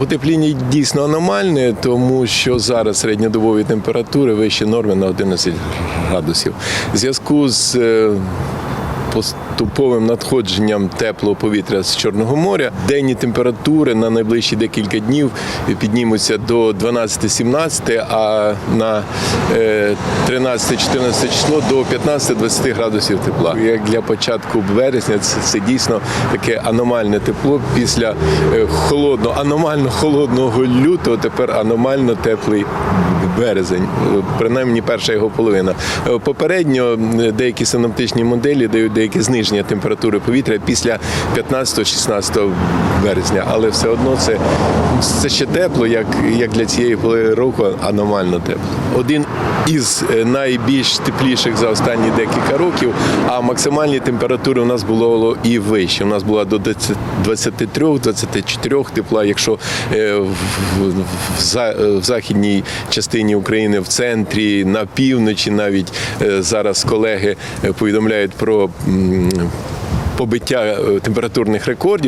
Потепління дійсно аномальне, тому що зараз середньодобові температури вищі норми на 11 градусів. В зв'язку з е, поступовим надходженням теплого повітря з Чорного моря денні температури на найближчі декілька днів піднімуться до 12-17, а на е, 13-14 число до 15-20 градусів тепла. Як для початку березня це, це дійсно таке аномальне тепло після е, холодного, аномально холодного лютого, тепер аномально теплий березень, Е, принаймні перша його половина. Е, Попередньо е, деякі синоптичні моделі дають деякі зниження температури повітря після 15-16 березня, але все одно це, це ще тепло, як, як для цієї пори року аномально тепло. Один із е, найбільш тепліших за останні декілька років, а максимальні температури у нас було і вище. У нас була до 23-24 тепла, якщо е, е, в західній частині України, в центрі, на півночі навіть зараз колеги повідомляють про побиття е, температурних рекордів.